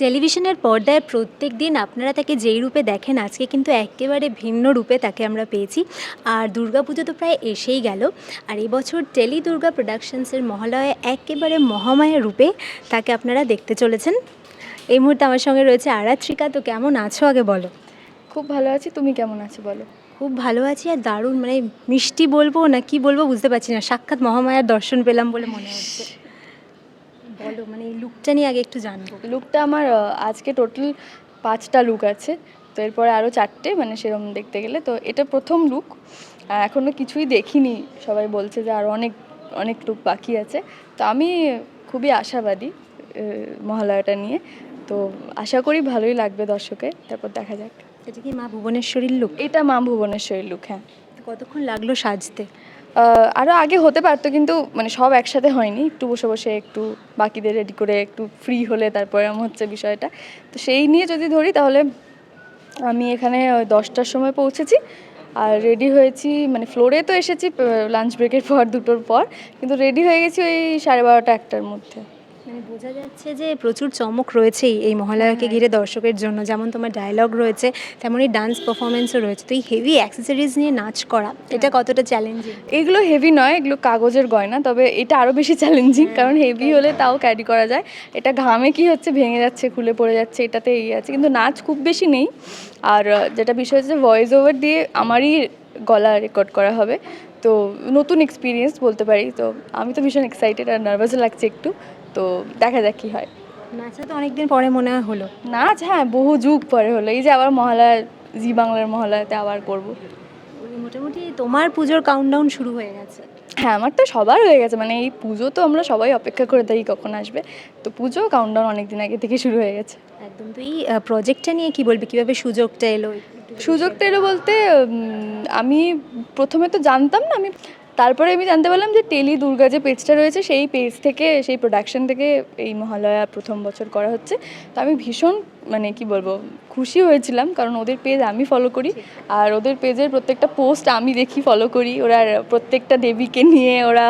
টেলিভিশনের পর্দায় প্রত্যেক দিন আপনারা তাকে যেই রূপে দেখেন আজকে কিন্তু একেবারে ভিন্ন রূপে তাকে আমরা পেয়েছি। আর দুর্গাপুজো তো প্রায় এসেই গেল। আর এবছর টেলি দুর্গা প্রোডাকশনসের মহালয়ে একেবারে মহামায়া রূপে তাকে আপনারা দেখতে চলেছেন। এই মুহূর্তে আমার সঙ্গে রয়েছে আরাত্রিকা তো কেমন আছো আগে বলো? খুব ভালো আছি। তুমি কেমন আছো বলো? খুব ভালো আছি। আর দারুণ মানে মিষ্টি বলব না কি বলব বুঝতে পারছি না। সাক্ষাৎ মহামায়ার দর্শন পেলাম বলে মনে হচ্ছে। বলো মানে এই লুকটা নিয়ে আগে একটু জানব। লুকটা আমার আজকে টোটাল পাঁচটা লুক আছে। তো এরপরে আরও চারটে মানে সেরকম দেখতে গেলে। তো এটা প্রথম লুক এখনও কিছুই দেখিনি। সবাই বলছে যে আরও অনেক অনেক লুক বাকি আছে। তো আমি খুবই আশাবাদী মহালয়াটা নিয়ে। তো আশা করি ভালোই লাগবে দর্শকের তারপর দেখা যাক। এটা কি মা ভুবনেশ্বরীর লুক এটা মা ভুবনেশ্বরীর লুক হ্যাঁ। কতক্ষণ লাগল সাজতে? আরও আগে হতে পারতো, কিন্তু মানে সব একসাথে হয়নি। একটু বসে বসে, একটু বাকিদের রেডি করে, একটু ফ্রি হলে তারপরে এমন হচ্ছে বিষয়টা। তো সেই নিয়ে যদি ধরি, তাহলে আমি এখানে দশটার সময় পৌঁছেছি। আর রেডি হয়েছি মানে ফ্লোরে তো এসেছি লাঞ্চ ব্রেকের পর, দুটোর পর। কিন্তু রেডি হয়ে গেছি ওই সাড়ে বারোটা একটার মধ্যে। মানে বোঝা যাচ্ছে যে প্রচুর চমক রয়েছেই এই মহালয়াকে ঘিরে দর্শকের জন্য। যেমন তোমার ডায়লগ রয়েছে তেমনই ডান্স পারফরমেন্সও রয়েছে। তো এই হেভি অ্যাক্সেসরিজ নিয়ে নাচ করা এটা কতটা চ্যালেঞ্জিং এগুলো হেভি নয় এগুলো কাগজের গয়না তবে এটা আরও বেশি চ্যালেঞ্জিং কারণ হেভি হলে তাও ক্যারি করা যায়। এটা ঘামে কি হচ্ছে ভেঙে যাচ্ছে খুলে পড়ে যাচ্ছে এটাতে এই আছে। কিন্তু নাচ খুব বেশি নেই। আর যেটা বিষয় হচ্ছে ভয়েস ওভার দিয়ে আমারই গলা রেকর্ড করা হবে। তো নতুন এক্সপিরিয়েন্স বলতে পারি। তো আমি তো ভীষণ এক্সাইটেড আর নার্ভাসও লাগছে একটু। তো দেখা যাক কী হয়। নাচা তো অনেকদিন পরে মনে হয় হলো। নাচ হ্যাঁ বহু যুগ পরে হলো। এই যে আবার মহালয়া জি বাংলার মহালয়াতে আবার করব। মোটামুটি তোমার পুজোর কাউন্টডাউন শুরু হয়ে গেছে। হ্যাঁ আমার তো সবার হয়ে গেছে। মানে এই পুজো তো আমরা সবাই অপেক্ষা করে থাকি কখন আসবে। তো পুজো কাউন্টডাউন অনেক দিন আগে থেকে শুরু হয়ে গেছে। একদম তো এই প্রজেক্টটা নিয়ে কি বলবি? কীভাবে সুযোগটা এলো? সুযোগটা এলো বলতে আমি প্রথমে তো জানতাম না আমি তারপরে আমি জানতে পারলাম যে টেলি দুর্গা যে পেজটা রয়েছে, সেই পেজ থেকে, সেই প্রোডাকশন থেকে এই মহালয়া প্রথম বছর করা হচ্ছে। তো আমি ভীষণ মানে কি বলব, খুশি হয়েছিলাম কারণ ওদের পেজ আমি ফলো করি আর ওদের পেজের প্রত্যেকটা পোস্ট আমি দেখি ফলো করি। ওরা প্রত্যেকটা দেবীকে নিয়ে ওরা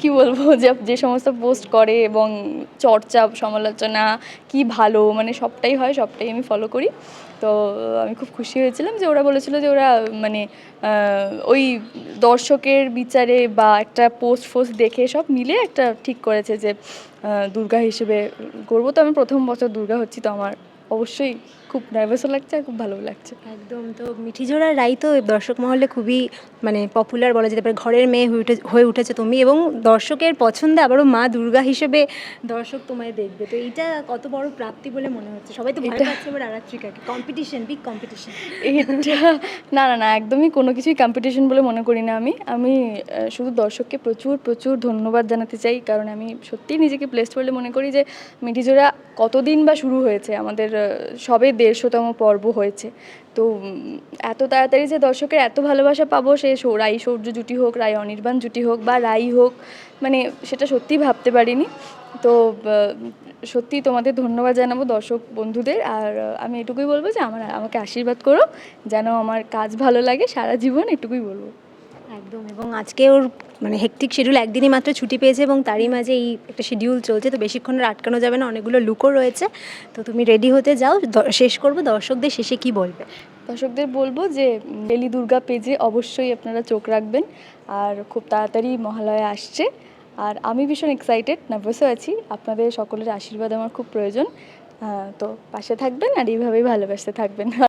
কি বলব, যে যে সমস্ত পোস্ট করে এবং চর্চা, সমালোচনা, কি ভালো মানে সবটাই হয়, সবটাই আমি ফলো করি। তো আমি খুব খুশি হয়েছিলাম যে ওরা বলেছিল যে ওরা মানে ওই দর্শকের বিচারে বা একটা পোস্ট ফোস্ট দেখে সব মিলে একটা ঠিক করেছে যে দুর্গা হিসেবে করব তো আমি প্রথম বছর দুর্গা হচ্ছি তো আমার। অবশ্যই খুব নার্ভাসও লাগছে আর খুব ভালো লাগছে। একদম তো মিঠিজোড়া রাই তো দর্শক মহলে খুবই মানে পপুলার বলা যেতে পারে ঘরের মেয়ে হয়ে উঠে হয়ে উঠেছে তুমি এবং দর্শকের পছন্দে আবারও মা দুর্গা হিসেবে দর্শক তোমায় দেখবে। তো এইটা কত বড় প্রাপ্তি বলে মনে হচ্ছে। সবাই তো ভয় এটা- পাচ্ছে এবার আরাত্রিকাকে কম্পিটিশন বিগ কম্পিটিশন এটা না না না একদমই কোনো কিছুই কম্পিটিশন বলে মনে করি না আমি। আমি শুধু দর্শককে প্রচুর প্রচুর ধন্যবাদ জানাতে চাই। কারণ আমি সত্যিই নিজেকে প্লেসড বলে মনে করি যে মিঠিজোড়া কতদিন বা শুরু হয়েছে আমাদের সবে দেড়শোতম পর্ব হয়েছে। তো এত তাড়াতাড়ি যে দর্শকের এত ভালোবাসা পাবো, সে রাই সৌর্য জুটি হোক রায় অনির্বাণ জুটি হোক বা রাই হোক মানে সেটা সত্যিই ভাবতে পারিনি। তো সত্যি তোমাদের ধন্যবাদ জানাব দর্শক বন্ধুদের। আর, আমি এটুকুই বলব যে আমার, আমাকে আশীর্বাদ করো, যেন আমার কাজ ভালো লাগে, সারা জীবন এটুকুই বলব। একদম, এবং আজকে ওর মানে হেকটিক শিডিউল একদিনই মাত্র ছুটি পেয়েছে এবং তারই মাঝে এই একটা শিডিউল চলছে, তো বেশিক্ষণ আর আটকানো যাবে না, অনেকগুলো লুকও রয়েছে। তো তুমি রেডি হতে যাও শেষ করব, দর্শকদের শেষে কি বলবে? দর্শকদের বলব যে বেলি দুর্গা পেজে অবশ্যই আপনারা চোখ রাখবেন, আর খুব তাড়াতাড়ি মহালয়া আসছে। আর আমি ভীষণ এক্সাইটেড নার্ভাসও আছি, আপনাদের সকলের আশীর্বাদ আমার খুব প্রয়োজন। তো পাশে থাকবেন, আর এইভাবেই ভালোবাসতে থাকবেন।